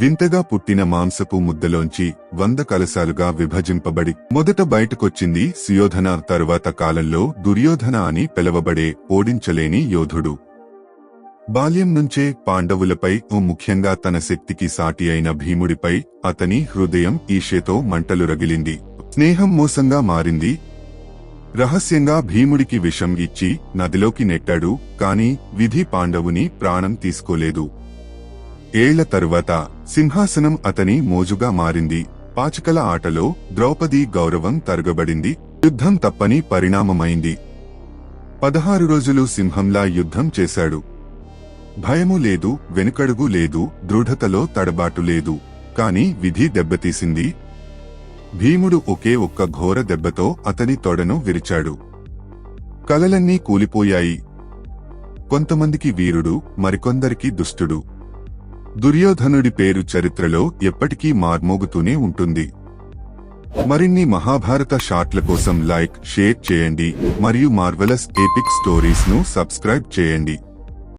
వింతగా పుట్టిన మాంసపు ముద్దలోంచి వంద కలశాలుగా విభజింపబడి మొదట బయటకొచ్చింది సుయోధన తరువాత కాలంలో దుర్యోధన అని పిలవబడే ఓడించలేని యోధుడు. బాల్యం నుంచే పాండవులపై ఓ ముఖ్యంగా తన శక్తికి సాటి అయిన భీముడిపై అతని హృదయం ఈషేతో మంటలు రగిలింది స్నేహం మోసంగా మారింది. రహస్యంగా భీముడికి విషం ఇచ్చి నదిలోకి నెట్టాడు కాని విధి పాండవుని ప్రాణం తీసుకోలేదు. ఏళ్ళ తరువాత సింహాసనం అతని మోజుగా మారింది. పాచికల ఆటలో ద్రౌపది గౌరవం తరగబడింది. యుద్ధం తప్పని పరిణామమైంది. పదహారు రోజులు సింహంలా యుద్ధం చేశాడు. భయము లేదు వెనుకడుగు లేదు దృఢతలో తడబాటు లేదు. కాని విధి దెబ్బతీసింది. భీముడు ఒకే ఒక్క ఘోర దెబ్బతో అతని తొడను విరిచాడు. కలలన్నీ కూలిపోయాయి. కొంతమందికి వీరుడు మరికొందరికి దుష్టుడు. దుర్యోధనుడి పేరు చరిత్రలో ఎప్పటికీ మార్మోగుతూనే ఉంటుంది. మరిన్ని మహాభారత షాట్ల కోసం లైక్ షేర్ చేయండి మరియు మార్వెలస్ ఎపిక్ స్టోరీస్ను సబ్స్క్రైబ్ చేయండి.